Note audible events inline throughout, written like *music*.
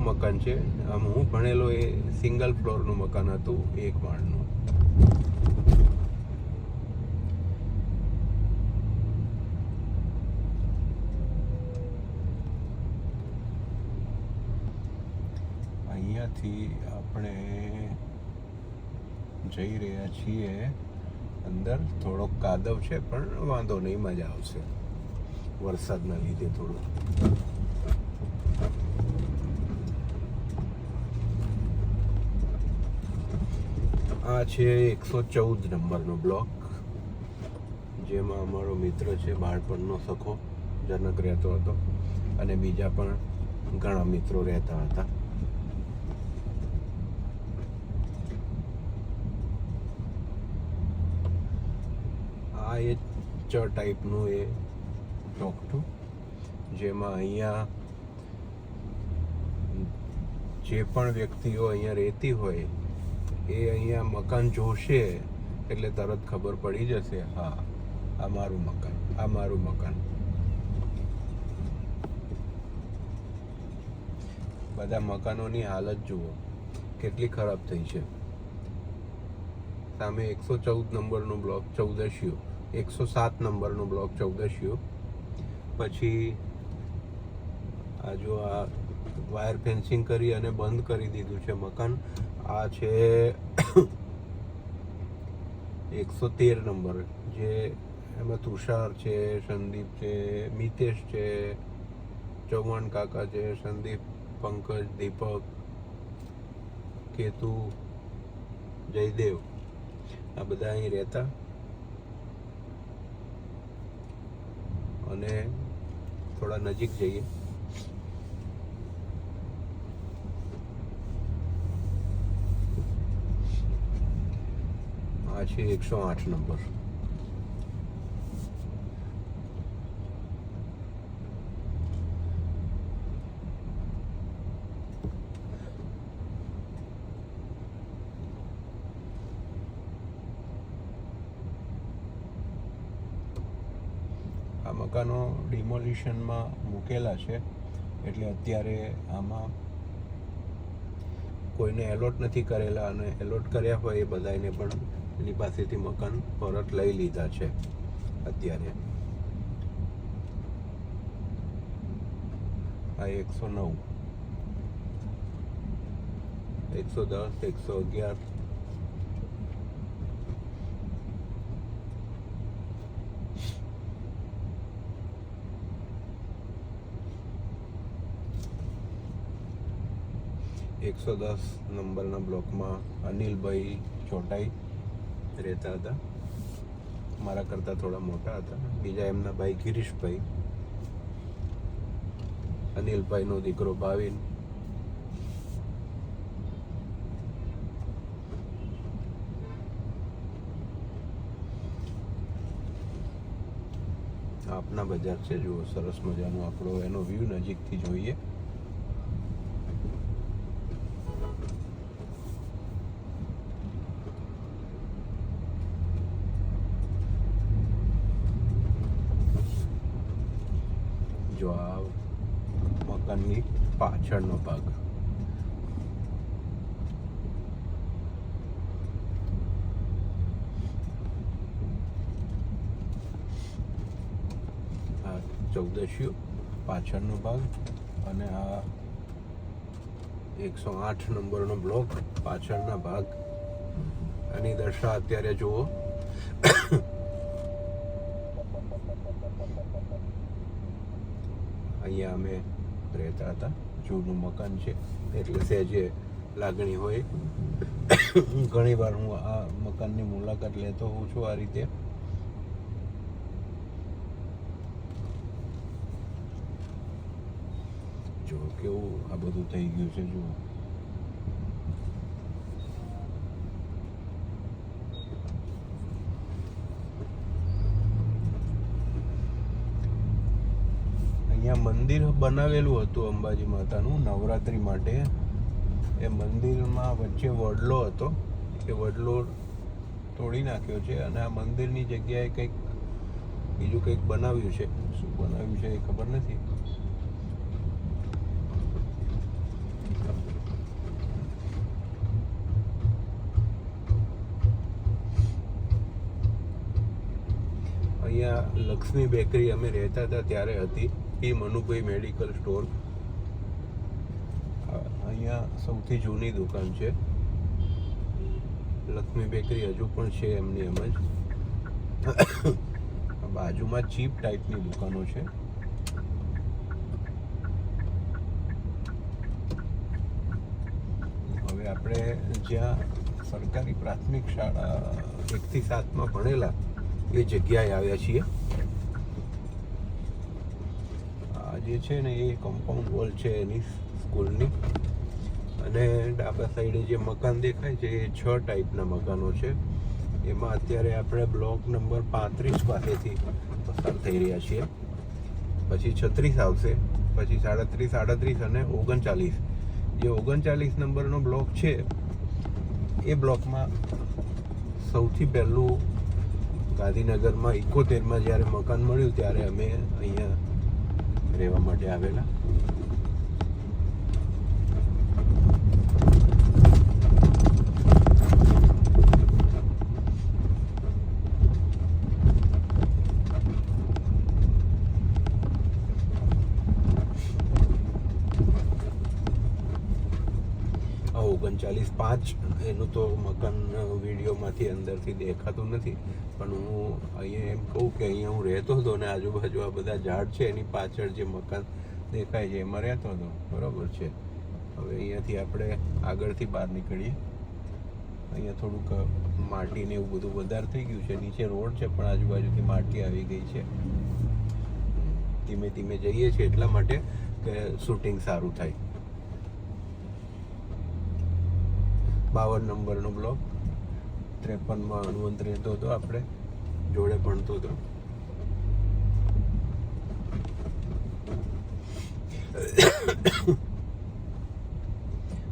મકાન છે. આમ હું ભણેલો એ સિંગલ ફ્લોરનું મકાન હતું, એક માળનું. અહીંયાથી આપણે જઈ રહ્યા છીએ. અંદર થોડોક કાદવ છે, પણ વાંધો નહીં, મજા આવશે. વરસાદના લીધે થોડું. આ છે એકસો ચૌદ નંબરનો બ્લોક, જેમાં અમારો મિત્ર છે બાળપણનો સખો, જનક રહેતો હતો અને બીજા પણ ઘણા મિત્રો રહેતા હતા. આ એ ચ ટાઈપનું એ ચોકઠું જેમાં અહીંયા જે પણ વ્યક્તિઓ અહીંયા રહેતી હોય એ અહીંયા મકાન જોશે એટલે તરત ખબર પડી જશે, હા, આ મારું મકાન, આ મારું મકાન. બધા મકાનોની હાલત જુઓ, કેટલી ખરાબ થઈ છે. સામે એકસો ચૌદ નંબરનો બ્લોક ચૌદશિયો એકસો સાત નંબરનો બ્લોક ચૌદશિયો પછી આ જો આ વાયર ફેન્સિંગ કરી અને બંધ કરી દીધું છે મકાન. આ છે એકસો તેર નંબર. જે એમાં તુષાર છે, સંદીપ છે, મિતેશ છે, ચૌહાણ કાકા છે, સંદીપ, પંકજ, દીપક, કેતુ, જયદેવ. આ બધા અહીં રહેતા. અને થોડા નજીક જઈએ. આ છે એકસો આઠ નંબર. આ મકાનો ડિમોલિશનમાં મૂકેલા છે, એટલે અત્યારે આમાં કોઈને એલોટ નથી કરેલા અને એલોટ કર્યા હોય એ બધાને પણ એની પાસેથી મકાન પરત લઈ લીધા છે અત્યારે. આ એકસો નવ. એકસો દસ, એકસો અગિયાર. એકસો દસ નંબરના બ્લોકમાં અનિલભાઈ ચોટાઈ રહેતા હતા. મારા કરતાં થોડા મોટા હતા. બીજા એમના ભાઈ ગિરીશભાઈ, અનિલભાઈનો દીકરો ભાવિન. આપના બજાર છે, જુઓ, સરસ મજાનો આપણો એનો વ્યૂ નજીકથી જોઈએ. જો આ મકાનની પાછળનો ભાગ. આ ચૌદશીઓ પાછળનો ભાગ અને આ એકસો આઠ નંબરનો બ્લોક પાછળના ભાગ. આની દશા અત્યારે જુઓ. અહીંયા અમે રહેતા હતા. જૂનું મકાન છે. એટલે સહેજે લાગણી હોય, ઘણી વાર હું આ મકાનની મુલાકાત લેતો હોઉં છું આ રીતે. જો કેવું આ બધું થઈ ગયું છે, જુઓ. અહીંયા મંદિર બનાવેલું હતું અંબાજી માતાનું નવરાત્રી માટે. એ મંદિરમાં વચ્ચે વડલો હતો. એ વડલો તોડી નાખ્યો છે અને આ મંદિરની જગ્યાએ કંઈક બીજું કંઈક બનાવ્યું છે. શું બનાવ્યું છે એ ખબર નથી. અહીંયા લક્ષ્મી બેકરી અમે રહેતા હતા ત્યારે હતી. એ મનુભાઈ મેડિકલ સ્ટોર. અહીંયા સૌથી જૂની દુકાન છે. લક્ષ્મી બેકરી હજુ પણ છે એમની એમ જ. બાજુમાં ચીપ ટાઈપની દુકાનો છે. હવે આપણે જ્યાં સરકારી પ્રાથમિક શાળા એકથી સાતમાં ભણેલા એ જગ્યાએ આવ્યા છીએ આ જે છે ને એ કમ્પાઉન્ડ વોલ છે એની સ્કૂલની અને ડાબા સાઈડે જે મકાન દેખાય છે, એ છ ટાઈપના મકાનો છે. એમાં અત્યારે આપણે બ્લોક નંબર પાંત્રીસ પાસેથી પસાર થઈ રહ્યા છીએ. પછી છત્રીસ આવશે, પછી સાડત્રીસ સાડત્રીસ અને ઓગણચાલીસ. જે ઓગણચાલીસ નંબરનો બ્લોક છે, એ બ્લોકમાં સૌથી પહેલું ગાંધીનગરમાં ઇકોતેરમાં જ્યારે મકાન મળ્યું, ત્યારે અમે અહીંયા રહેવા માટે આવેલા આ ઓગણચાલીસ પાંચ, એનું તો મકાન વિડીયોમાંથી અંદરથી દેખાતું નથી. પણ હું અહીંયા એમ કહું કે અહીંયા હું રહેતો હતો ને આજુબાજુ આ બધા ઝાડ છે, એની પાછળ જે મકાન દેખાય છે, એમાં રહેતો હતો. બરાબર છે. હવે અહીંયાથી આપણે આગળથી બહાર નીકળીએ. અહીંયા થોડુંક માટી ને એવું બધું વધારે થઈ ગયું છે. નીચે રોડ છે, પણ આજુબાજુથી માટી આવી ગઈ છે. ધીમે ધીમે જઈએ છીએ એટલા માટે કે શૂટિંગ સારું થાય. બાવન નંબરનો બ્લોક. ત્રેપનમાં હનુમંત રહેતો હતો આપણે. જોડે ભણતો હતો.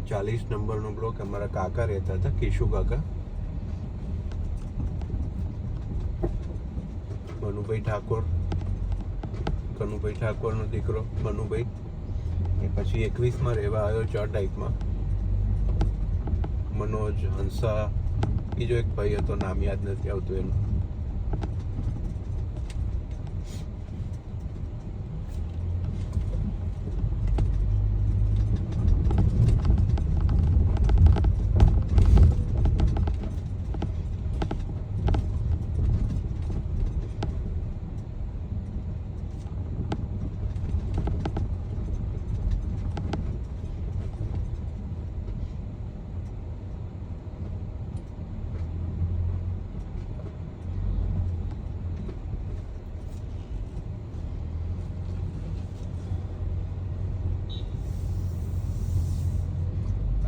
ચાલીસ નંબરનો બ્લોક અમારા કાકા રહેતા હતા, કેશુ કાકા. મનુભાઈ ઠાકોર. કનુભાઈ ઠાકોરનો દીકરો મનુભાઈ. એ પછી એકવીસમાં રહેવા આવ્યો ચાર ટાઈપમાં મનોજ હંસા બીજો એક ભાઈ હતો નામ યાદ નથી આવતું એનું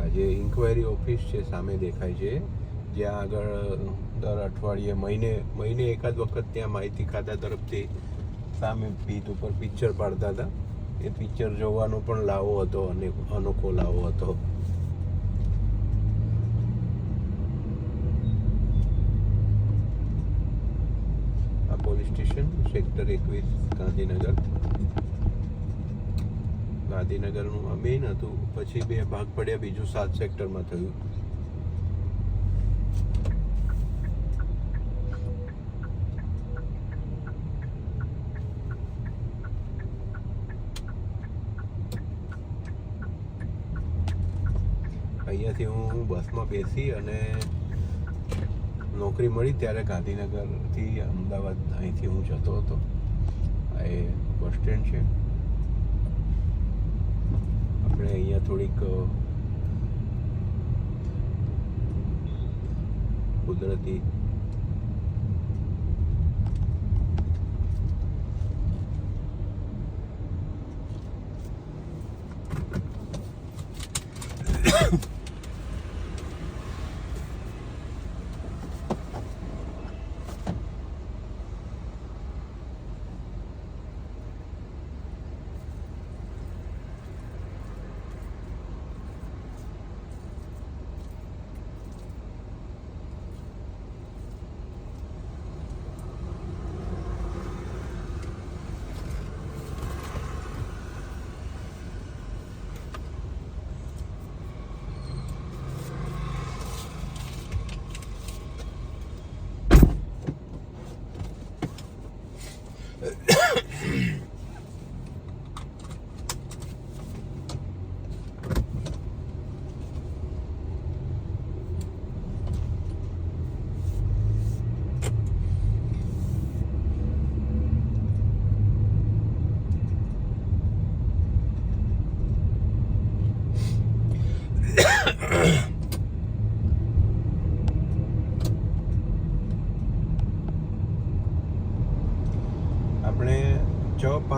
આ જે ઇન્કવાયરી ઓફિસ છે સામે દેખાય છે. જ્યાં આગળ દર અઠવાડિયે મહિને મહિને એકાદ વખત ત્યાં માહિતી ખાતા તરફથી સામે ભીત ઉપર પિક્ચર પાડતા હતા. એ પિક્ચર જોવાનો પણ લાવો હતો, અને અનોખો લાવો હતો. આ પોલીસ સ્ટેશન, સેક્ટર એકવીસ, ગાંધીનગર. ગાંધીનગરનું આ મેઇન હતું. પછી બે ભાગ પડ્યા, બીજું સાત સેક્ટરમાં થયું. અહીંયાથી હું બસમાં બેસી અને નોકરી મળી ત્યારે ગાંધીનગરથી અમદાવાદ અહીંથી હું જતો હતો. એ બસ સ્ટેન્ડ છે. આપણે અહીંયા થોડીક કુદરતી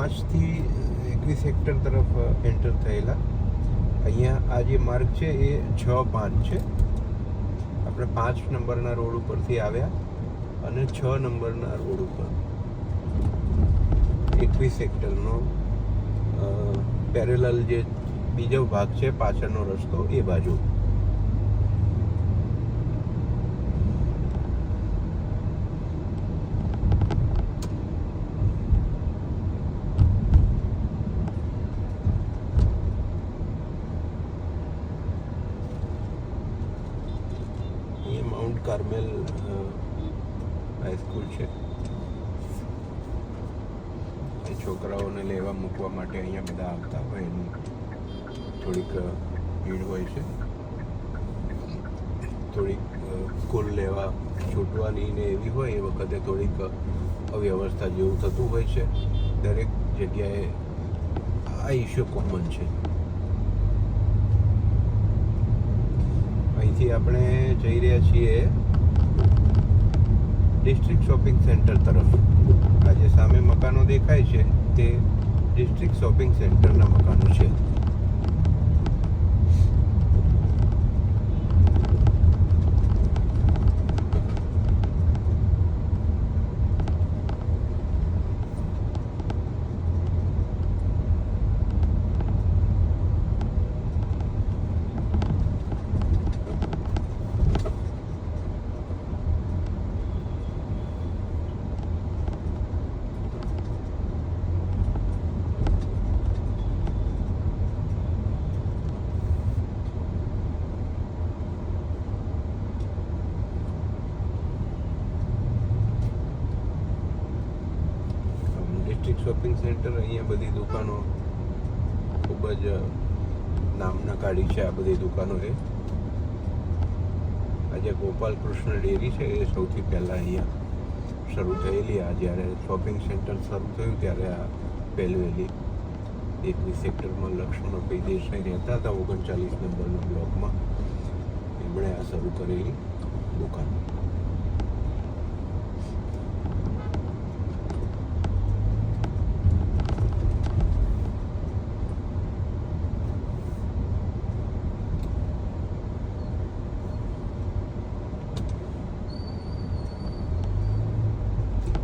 પાંચથી એકવીસ હેક્ટર તરફ એન્ટર થયેલા. અહીંયા આ જે માર્ગ છે એ છ પાંચ છે. આપણે પાંચ નંબરના રોડ ઉપરથી આવ્યા અને છ નંબરના રોડ ઉપર એકવીસ હેક્ટરનો પેરેલલ જે બીજો ભાગ છે, પાછળનો રસ્તો એ બાજુ એ માઉન્ટ કાર્મેલ હાઈસ્કૂલ છે એ છોકરાઓને લેવા મૂકવા માટે અહીંયા બધા આવતા હોય એની થોડીક ભીડ હોય છે. થોડીક સ્કૂલ લેવા છૂટવાની ને એવી હોય એ વખતે થોડીક અવ્યવસ્થા જેવું થતું હોય છે. દરેક જગ્યાએ આ ઇસ્યુ કોમન છે. અહીંથી આપણે જઈ રહ્યા છીએ ડિસ્ટ્રિક્ટ શોપિંગ સેન્ટર તરફ. આજે સામે મકાનો દેખાય છે. તે ડિસ્ટ્રિક્ટ શોપિંગ સેન્ટરના મકાનો છે ડિસ્ટ્રિક્ટ શોપિંગ સેન્ટર અહીંયા બધી દુકાનો ખૂબ જ નામના કાઢી છે આ બધી દુકાનો એ આજે ગોપાલ કૃષ્ણ ડેરી છે, એ સૌથી પહેલાં અહીંયા શરૂ થયેલી. આ જ્યારે શોપિંગ સેન્ટર શરૂ થયું, ત્યારે આ પહેલવેલી એકવીસ સેક્ટરમાં લક્ષ્મણભાઈ દેસાઈ રહેતા હતા, ઓગણચાલીસ નંબરના બ્લોકમાં. એમણે આ શરૂ કરેલી દુકાન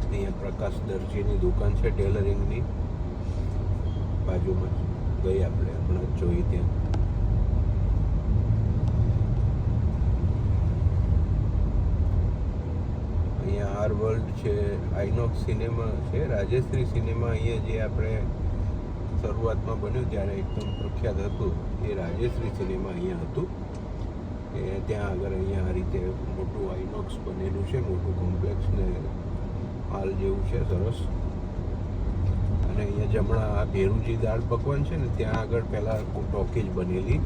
અહીંયા પ્રકાશ દરજીની દુકાન છે ટેલરિંગની. બાજુમાં ગઈ આપણે હમણાં જોઈ ત્યાં. અહીંયા આર વર્લ્ડ છે આઈનોક્સ સિનેમા છે, રાજેશ્રી સિનેમા અહીંયા જે આપણે શરૂઆતમાં બન્યું ત્યારે એકદમ પ્રખ્યાત હતું, એ રાજેશ્રી સિનેમા અહીંયા હતું. એ ત્યાં આગળ અહીંયા આ રીતે મોટું આઈનોક્સ બનેલું છે, મોટું કોમ્પ્લેક્સ ને હાલ જેવું છે, સરસ. અને અહીંયા જમણા ભેરુજી દાળ પકવાન છે ને, ત્યાં આગળ પહેલાં ટોકીજ બનેલી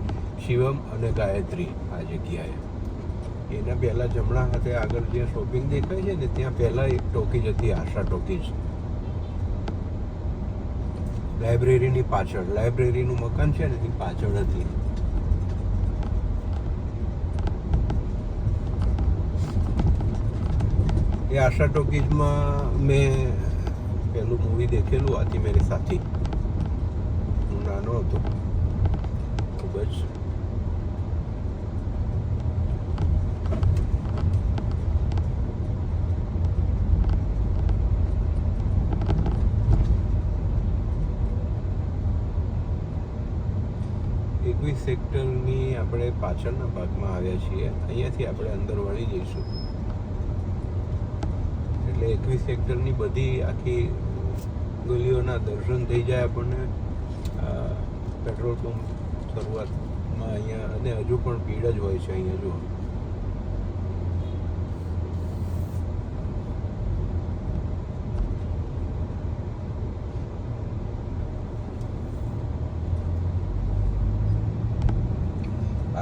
શિવમ અને ગાયત્રી આ જગ્યાએ. એના પહેલાં જમણા હાથે આગળ જે શોપિંગ દેખાય છે ને, ત્યાં પહેલાં એક ટોકીજ હતી, આશા ટોકીજ લાઇબ્રેરીની પાછળ. લાઇબ્રેરીનું મકાન છે ને, એની પાછળ હતી. એ આશા ટોકીઝમાં મેં પેલું મૂવી દેખેલું, આથી મેરી સાથી. હું નાનો હતો. ખૂબ જ. એકવીસ સેક્ટરની આપણે પાછળના ભાગમાં આવ્યા છીએ. અહીંયાથી આપણે અંદર વળી જઈશું. એટલે એકવીસ સેક્ટરની બધી આખી ગલીઓના દર્શન થઈ જાય આપણને. પેટ્રોલ પંપ શરૂઆતમાં અહીંયા, અને હજુ પણ ભીડ જ હોય છે અહીંયા જો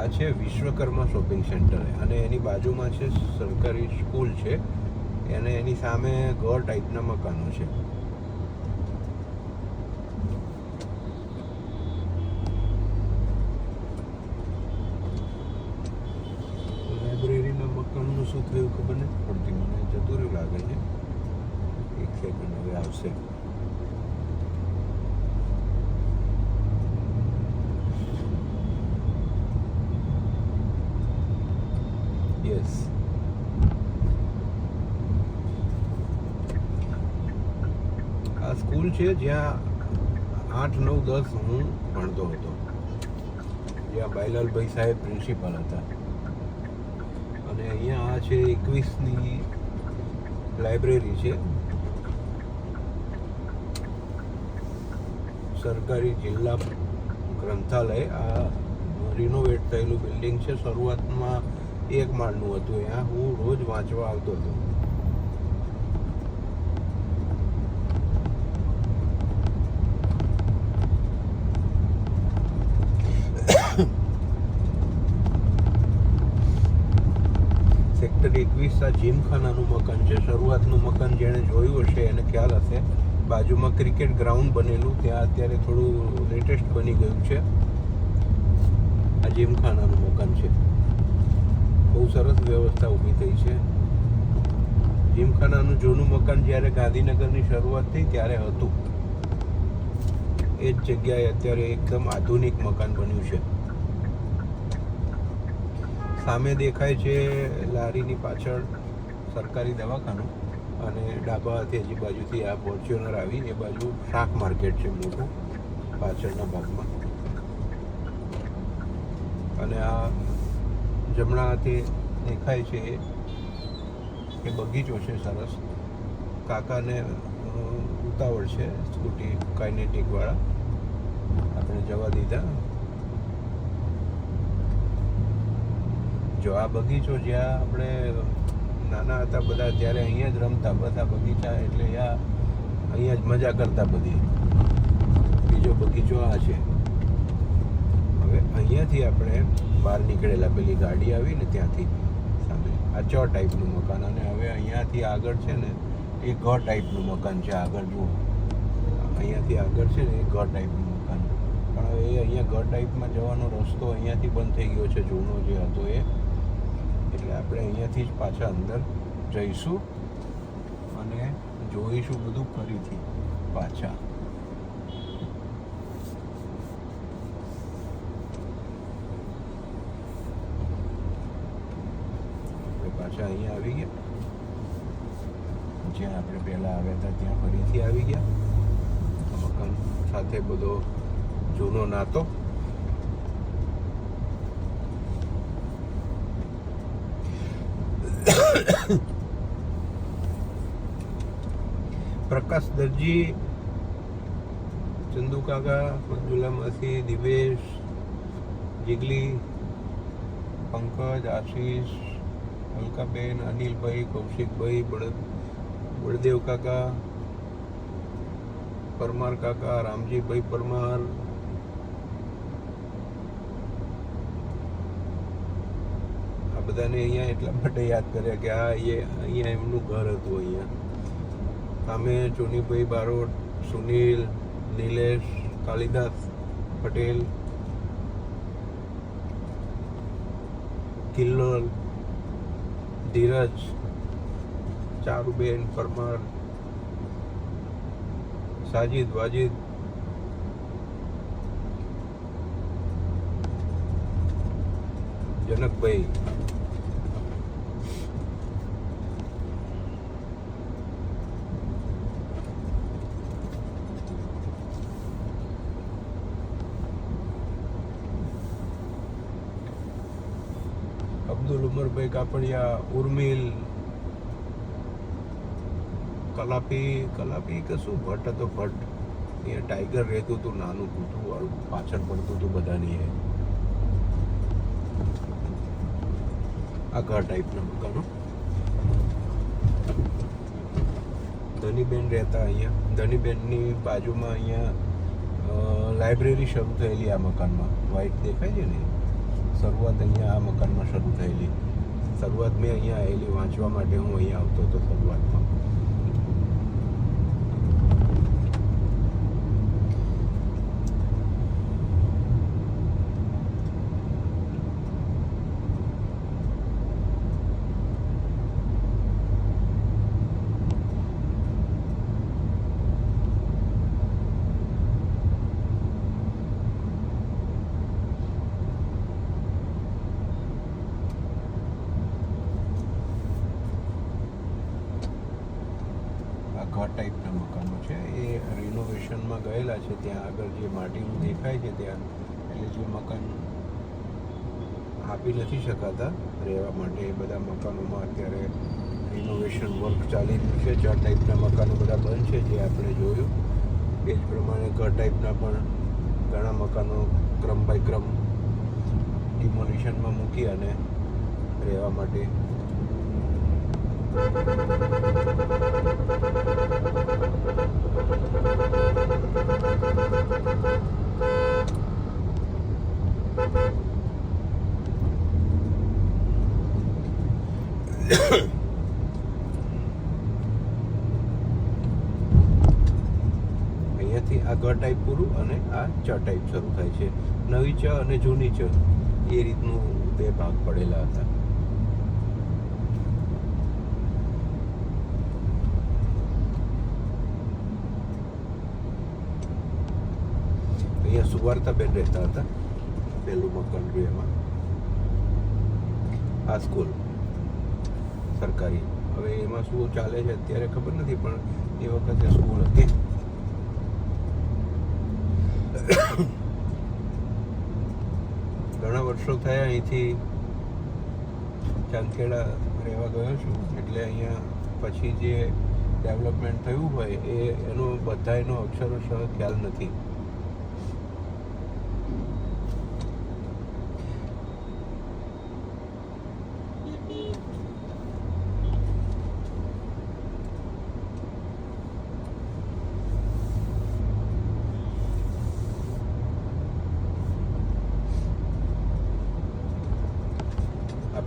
આ છે વિશ્વકર્મા શોપિંગ સેન્ટર, અને એની બાજુમાં છે સરકારી સ્કૂલ છે. અને એની સામે ઘર ટાઈપના મકાનો છે. લાઇબ્રેરીના મકાનનું શું થયું ખબર નથી પડતી. મને જતું રહ્યું લાગે છે. એક સેકન્ડ હવે આવશે યસ આ છે, જ્યાં આઠ, નવ, દસ હું ભણતો હતો. જ્યાં બાયલાલભાઈ સાહેબ પ્રિન્સિપાલ હતા. અને અહીંયા આ છે એકવીસની લાઇબ્રેરી છે. સરકારી જિલ્લા ગ્રંથાલય. આ રિનોવેટ થયેલું બિલ્ડિંગ છે. શરૂઆતમાં એક માળનું હતું. ત્યાં હું રોજ વાંચવા આવતો હતો. સેક્ટર જીમખાનાનું મકાન છે. શરૂઆતનું મકાન જેણે જોયું હશે, એને ખ્યાલ હશે. બાજુમાં ક્રિકેટ ગ્રાઉન્ડ બનેલું, ત્યાં અત્યારે થોડું લેટેસ્ટ બની ગયું છે. આ જીમખાનાનું મકાન છે. બહુ સરસ વ્યવસ્થા ઊભી થઈ છે. જીમખાનાનું જૂનું મકાન જ્યારે ગાંધીનગરની શરૂઆત થઈ ત્યારે હતું. એ જ જગ્યાએ અત્યારે એકદમ આધુનિક મકાન બન્યું છે. સામે દેખાય છે લારીની પાછળ સરકારી દવાખાનું અને ડાબા હજી બાજુથી આ ફોર્ચ્યુનર આવી, એ બાજુ શાક માર્કેટ છે મોટું, પાછળના ભાગમાં. અને આ જમણા હાથે દેખાય છે એ બગીચો છે સરસ. કાકાને ઉતાવળ છે સ્કૂટી કાઇનેટિકવાળા આપણે જવા દીધા. જો આ બગીચો જ્યાં આપણે નાના હતા બધા, ત્યારે અહીંયા જ રમતા બધા બગીચા એટલે આ અહીંયા જ મજા કરતા બધી. બીજો બગીચો આ છે. હવે અહીંયાથી આપણે બહાર નીકળેલા પેલી ગાડી આવી ને ત્યાંથી સામે. આ ચ ટાઈપનું મકાન અને હવે અહીંયાથી આગળ છે ને, એ ઘ ટાઈપનું મકાન છે, આગળ જુઓ. અહીંયાથી આગળ છે ને, એ ઘ ટાઈપનું મકાન. પણ હવે એ અહીંયા ઘ ટાઈપમાં જવાનો રસ્તો અહીંયાથી બંધ થઈ ગયો છે, જૂનો જે હતો એ. એટલે આપણે અહીંયાથી જ પાછા અંદર જઈશું અને જોઈશું બધું ફરીથી પાછા. આપણે પાછા અહીંયા આવી ગયા. જ્યાં આપણે પહેલાં આવ્યા હતા ત્યાં ફરીથી આવી ગયા. મકાન સાથે બધો જૂનો નાતો. *coughs* પ્રકાશ દરજી, ચંદુ કાકા, મંજુલા માસી, દિવેશ, જીગલી, પંકજ, આશીષ, અલકાબેન, અનિલભાઈ, કૌશિકભાઈ બળ બળદેવ કાકા, પરમાર કાકા, રામજીભાઈ પરમાર બધાને અહીંયા એટલા માટે યાદ કર્યા કે આ અહીંયા અહીંયા એમનું ઘર હતું અહીંયા. અમે ચોનીભાઈ બારોટ, સુનિલ, નિલેશ, કાલિદાસ પટેલ, કિલ્લોલ, ધીરજ, ચારુબેન પરમાર, સાજિદ વાજિદ, જનકભાઈ. અબ્દુલ ઉમરભાઈ કાપડિયા, ઉર્મિલ, કલાપી કલાપી કે શું ભટ્ટ હતો ભટ્ટ? અહીંયા ટાઈગર રહેતું હતું, નાનું કૂતું વાળું પાછળ પડતું હતું બધાની એ. આ ઘર ટાઈપના મકાનો. ધનીબેન રહેતા અહીંયા. ધનીબેનની બાજુમાં અહીંયા લાઇબ્રેરી શરૂ થયેલી આ મકાનમાં. વ્હાઈટ દેખાય છે ને? શરૂઆત અહીંયા આ મકાનમાં શરૂ થયેલી. શરૂઆત મેં અહીંયા આવેલી વાંચવા માટે હું અહીંયા આવતો હતો શરૂઆતમાં છે, ત્યાં આગળ જે માટીનું દેખાય છે ત્યાં, એટલે જે મકાન આપી નથી શકાતા રહેવા માટે, એ બધા મકાનોમાં અત્યારે રિનોવેશન વર્ક ચાલી રહ્યું છે. ચાર ટાઈપના મકાનો બધા બંધ છે, જે આપણે જોયું. એ જ પ્રમાણે ઘર ટાઈપના પણ ઘણા મકાનો ક્રમ બાય ક્રમ ડિમોલિશનમાં મૂકી અને રહેવા માટે અહીંયાથી આ ગ ટાઈપ પૂરું અને આ ચ ટાઈપ શરૂ થાય છે. નવી ચ અને જૂની ચ. એ રીતનું બે ભાગ પડેલા હતા અહીંયા સુવાર્તાબેન રહેતા હતા પહેલું મકાન એમાં આ સ્કૂલ સરકારી. હવે એમાં શું ચાલે છે અત્યારે ખબર નથી, પણ એ વખતે સ્કૂલ હતી. ઘણા વર્ષો થયા અહીંથી ચાંદખેડા રહેવા ગયો છું. એટલે અહીંયા પછી જે ડેવલપમેન્ટ થયું હોય, એ એનો બધાયનો અક્ષરોશ ખ્યાલ નથી.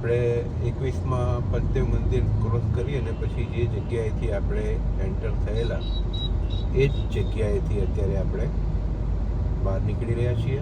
આપણે એકવીસમાં પંચદેવ મંદિર ક્રોસ કરી અને પછી જે જગ્યાએથી આપણે એન્ટર થયેલા, એ જ જગ્યાએથી અત્યારે આપણે બહાર નીકળી રહ્યા છીએ.